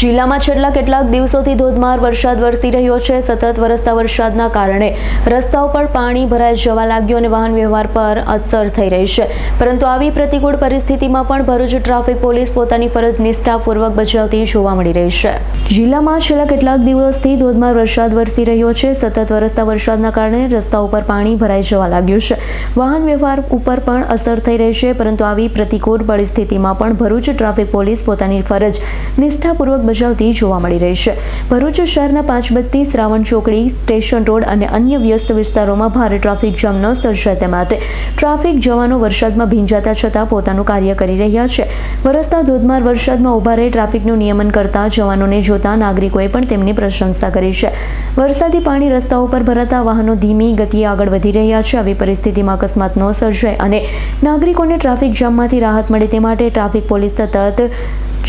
જિલ્લામાં છેલ્લા કેટલાક દિવસોથી ધોધમાર વરસાદ વરસી રહ્યો છે. સતત વરસતા વરસાદના કારણે રસ્તાઓ પર પાણી ભરાઈ જવા લાગ્યું અને વાહન વ્યવહાર પર અસર થઈ રહી છે. પરંતુ આવી પ્રતિકૂળ પરિસ્થિતિમાં પણ ભરૂચ ટ્રાફિક પોલીસ પોતાની ફરજ નિષ્ઠાપૂર્વક બજાવતી જોવા મળી રહી છે. જિલ્લામાં છેલ્લા કેટલાક દિવસથી ધોધમાર વરસાદ વરસી રહ્યો છે. સતત વરસતા વરસાદના કારણે રસ્તાઓ પર પાણી ભરાઈ જવા લાગ્યું છે. વાહન વ્યવહાર ઉપર પણ અસર થઈ રહી છે, પરંતુ આવી પ્રતિકૂળ પરિસ્થિતિમાં પણ ભરૂચ ટ્રાફિક પોલીસ પોતાની ફરજ નિષ્ઠાપૂર્વક બજાવતી જોવા મળી રહી છે. ભરૂચ શહેરના પાંચબત્તી શ્રાવણ ચોકડી, સ્ટેશન રોડ અને અન્ય વ્યસ્ત વિસ્તારોમાં ભારે ટ્રાફિક જામ ન સર્જાય તે માટે ટ્રાફિક જવાનો વરસાદમાં ભીંજાતા છતાં પોતાનું કાર્ય કરી રહ્યા છે. વરસતા ધોધમાર વરસાદમાં ઊભા રહી ટ્રાફિકનું નિયમન કરતા જવાનોને જોતા નાગરિકોએ પણ તેમની પ્રશંસા કરી છે. વરસાદી પાણી રસ્તાઓ પર ભરાતા વાહનો ધીમી ગતિએ આગળ વધી રહ્યા છે. આવી પરિસ્થિતિમાં અકસ્માત ન સર્જાય અને નાગરિકોને ટ્રાફિક જામમાંથી રાહત મળે તે માટે ટ્રાફિક પોલીસ સતત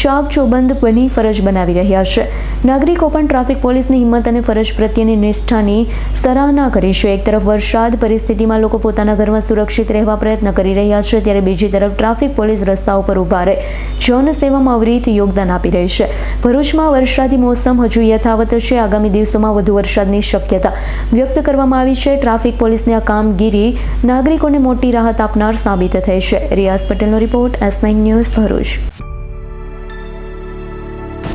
ચાક ચોબંધ બની ફરજ બનાવી રહ્યા છે. નાગરિકો પણ ટ્રાફિક પોલીસની હિંમત અને ફરજ પ્રત્યેની નિષ્ઠાની સરાહના કરી છે. એક તરફ વરસાદ, પરિસ્થિતિમાં લોકો પોતાના ઘરમાં સુરક્ષિત રહેવા પ્રયત્ન કરી રહ્યા છે, ત્યારે બીજી તરફ ટ્રાફિક પોલીસ રસ્તા ઉપર ઊભા રહે. જનસેવામાં અવિરત યોગદાન આપી રહી છે. ભરૂચમાં વરસાદી મોસમ હજુ યથાવત છે. આગામી દિવસોમાં વધુ વરસાદની શક્યતા વ્યક્ત કરવામાં આવી છે. ટ્રાફિક પોલીસની આ કામગીરી નાગરિકોને મોટી રાહત આપનાર સાબિત થઈ છે. રિયાઝ પટેલનો report S nine news Bharuch.